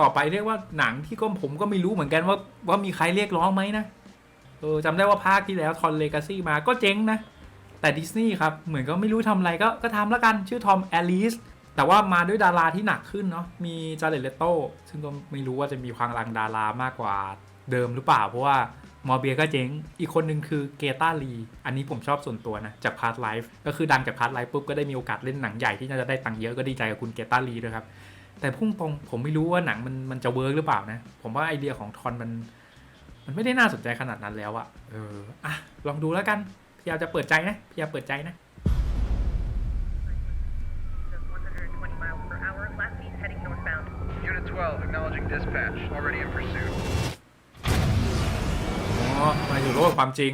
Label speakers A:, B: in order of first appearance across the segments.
A: ต่อไปเรียกว่าหนังที่ก็ผมก็ไม่รู้เหมือนกันว่าว่ามีใครเรียกร้องไหมนะเออจำได้ว่าภาคที่แล้วทอนเลกาซี่มาก็เจ๊งนะ แต่ดิสนีย์ครับเหมือนก็ไม่รู้ทำอะไรก็ก็ทำแล้วกันชื่อทอมแอลิสแต่ว่ามาด้วยดาราที่หนักขึ้นเนาะมีจาเลตเลโต้ซึ่งก็ไม่รู้ว่าจะมีความรังดารามากกว่าเดิมหรือเปล่า เพราะว่ามอร์เบียก็เจ๊ง อีกคนหนึ่งคือเกตาลี อันนี้ผมชอบส่วนตัวนะ จากพาร์ทไลฟ์ก็คือดังจากพาร์ทไลฟ์ปุ๊บก็ได้มีโอกาสเล่นหนังใหญ่ที่น่าจะได้ตังค์เยอะก็ดีใจกับคุณเกตาลีด้วยครับ แต่พุ่งตรงผมไม่รู้ว่าหนังมันมันจะเวิร์กหรือเปล่านะ ผมว่าไอเดียของทอนมัน มันไม่ได้น่าสนใจขนาดนั้นแล้วอะเอออะลองดูแล้วกันพยายามจะเปิดใจนะพยายามเปิดใจนะ
B: Just 120 miles per hour, last seat heading northbound.
C: Unit 12, acknowledging dispatch. Already in pursuit.
A: อ๋อมาอยู่โลกความจริง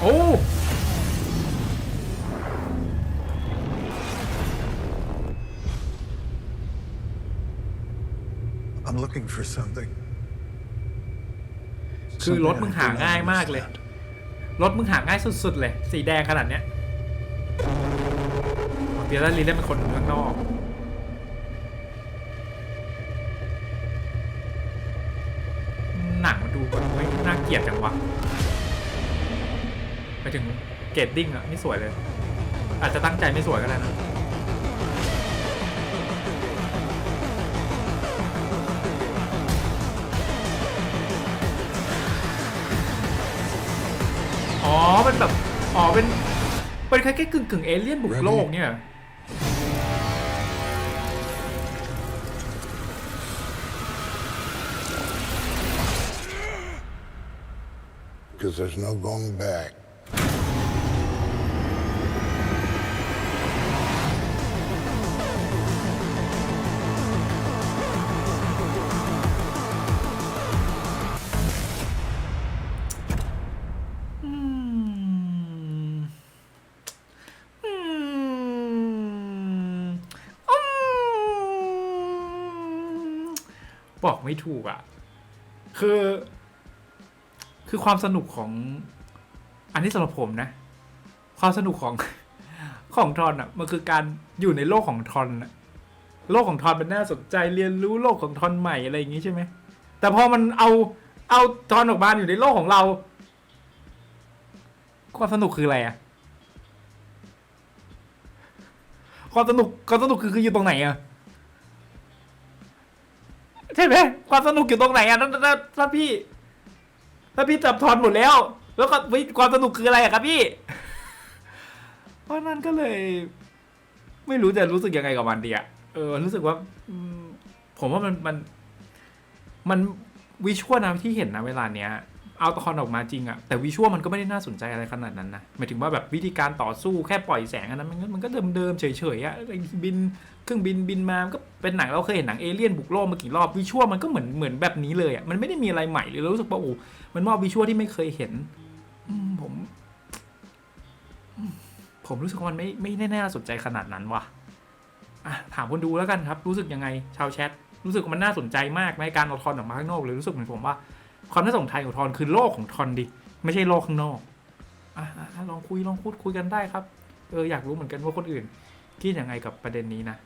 A: โอ้
D: I'm looking for something.
A: คือรถ
D: Something
A: มึง
D: I
A: หา
D: do not
A: ง่ายมากเลย
D: understand.
A: รถมึงหาง่ายสุดๆเลย สีแดงขนาดเนี้ยเปียร์ลีเล่นเป็นคนข้างนอก หนังมันดูแบบเฮ้ยน่าเกลียดจังวะ ไปถึงเกตติ้งอะไม่สวยเลย อาจจะตั้งใจไม่สวยก็ได้นะ อ๋อเป็นแบบ อ๋อ เป็น เป็นคล้ายๆกึ่งกึ่งเอเลี่ยนบุกโลกเนี่ย
E: because there's no going back.
A: บอกไม่ถูกอะ คือ คือความสนุกของ อันนี้สำหรับผมนะ ความสนุกของของทอนอะ มันคือการอยู่ในโลกของทอนอะโลกของทอนมันน่าสนใจเรียนรู้โลกของทอนใหม่อะไรอย่างงี้ใช่ไหมแต่พอมันเอาเอาทอนออกมาอยู่ในโลกของเรา ความสนุกคืออะไรอะความสนุกความสนุกคือคืออยู่ตรงไหนอะ ความสนุกอยู่ตรงไหนอะถ้าถ้าถ้าพี่ ถ้าพี่จับทอนหมดแล้ว แล้วก็วิความสนุกคืออะไรอะครับพี่ เพราะนั้นก็เลย ไม่รู้จะรู้สึกยังไงกับมันดีอะเออ รู้สึกว่าอืมผมว่ามันมัน มันวิชวลนะที่เห็นนะเวลาเนี้ย เอาตอนออกมาจริงอะแต่วิชวลมันก็ไม่ได้น่าสนใจอะไรขนาดนั้นนะหมายถึงว่าแบบวิธีการต่อสู้แค่ปล่อยแสงอันนั้น มันก็เดิมๆเฉยๆอะบินเครื่องบินบินมาก็เป็นหนังเราเคยเห็นหนังเอเลี่ยนบุกโลกมากี่รอบวิชวลมันก็เหมือนเหมือนแบบนี้เลยอะมันไม่ได้มีอะไรใหม่เลยเรารู้สึกว่าโอ้มันมอบวิชวลที่ไม่เคยเห็นผม ผมรู้สึกว่ามันไม่ไม่ได้น่าสนใจขนาดนั้นว่ะอะถามคนดูแล้วกันครับ รู้สึกยังไงชาวแชทรู้สึกว่ามันน่าสนใจมากไหมการเอาทอนออกมาข้างนอกเลยรู้สึกเหมือนผมว่า ความน่าสนใจของทอนคือโลกของทอนดิ ไม่ใช่โลกข้างนอกอะลองคุยลองพูดคุยกันได้ครับ เอออยากรู้เหมือนกันว่าคนอื่นคิดยังไงกับประเด็นนี้นะ